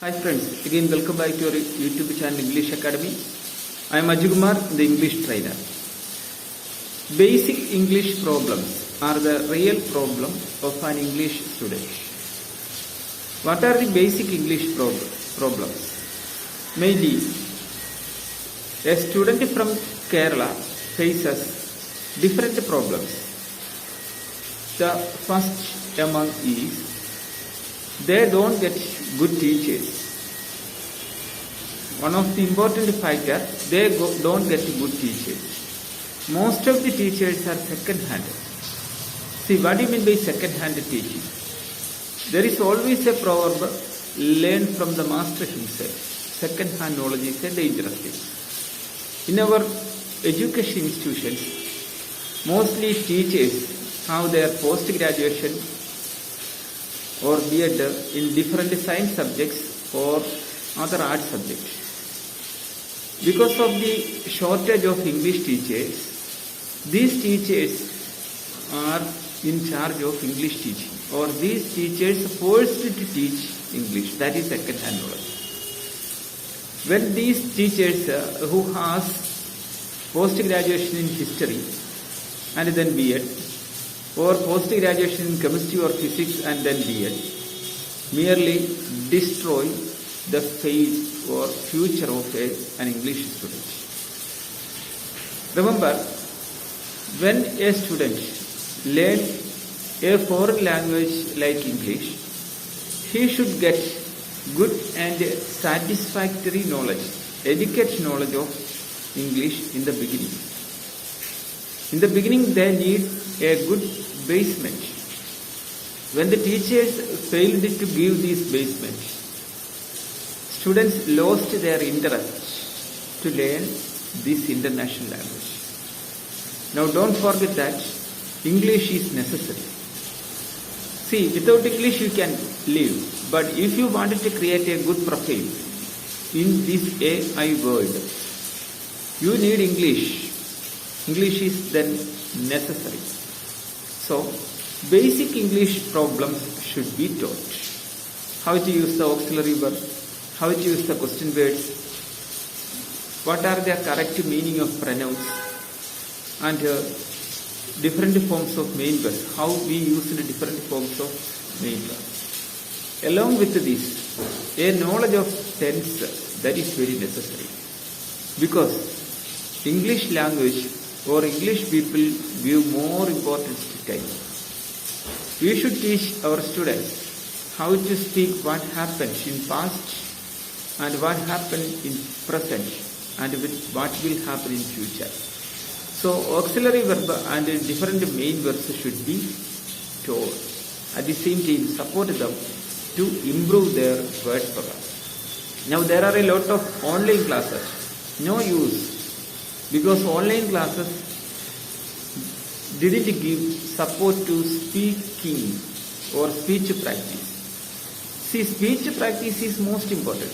Hi friends, again welcome back to our YouTube channel English Academy. I am Ajukumar, the English trainer. Basic English problems are the real problem of an English student. What are the basic English prob- problems? Mainly, a student from Kerala faces different problems. The first among is they don't get good teachers. One of the important factor, they go, don't get good teachers. Most of the teachers are second-hand. See, what do you mean by second-hand teaching? There is always a proverb, learn from the master himself. Second-hand knowledge is a dangerous thing. In our education institutions, mostly teachers have their post-graduation or B.Ed in different science subjects or other art subjects. Because of the shortage of English teachers, these teachers are in charge of English teaching or these teachers forced to teach English. That is second hand knowledge. When these teachers uh, who has post graduation in history and then B.Ed or post graduation in chemistry or physics and then B.Ed merely destroy the faith or future of a, an English student. Remember, when a student learns a foreign language like English, he should get good and satisfactory knowledge, adequate knowledge of English in the beginning. In the beginning, they need a good basement. When the teachers failed to give these basements, students lost their interest to learn this international language. Now, don't forget that English is necessary. See, without English you can live, but if you wanted to create a good profile in this AI world, you need English. English is then necessary. So, basic English problems should be taught. How to use the auxiliary verb, how to use the question words, what are the correct meaning of pronouns, and uh, different forms of main verbs, how we use the different forms of main verbs. Along with this, a knowledge of tense that is very necessary because English language or English people give more importance to time. We should teach our students how to speak what happened in past and what happened in present and with what will happen in future. So auxiliary verb and different main verbs should be taught. At the same time, support them to improve their word program. Now there are a lot of online classes. No use because online classes didn't give support to speaking or speech practice. See, speech practice is most important.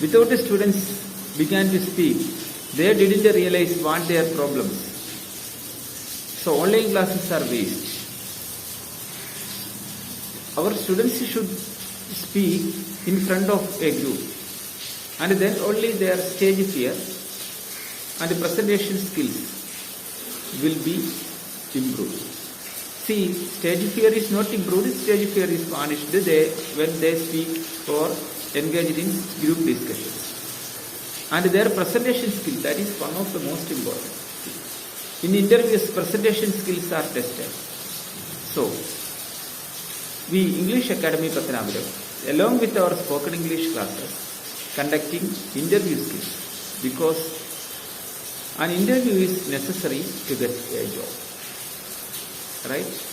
Without the students began to speak, they didn't realize what their problems. So online classes are waste. Our students should speak in front of a group and then only their stage fear and the presentation skills will be improved. See, stage fear is not improved, stage fear is vanished they, when they speak or engage in group discussions. And their presentation skill, that is one of the most important. In interviews, presentation skills are tested. So, we English Academy Pathanampuram, along with our spoken English classes, conducting interview skills because an interview is necessary to get a job. Right?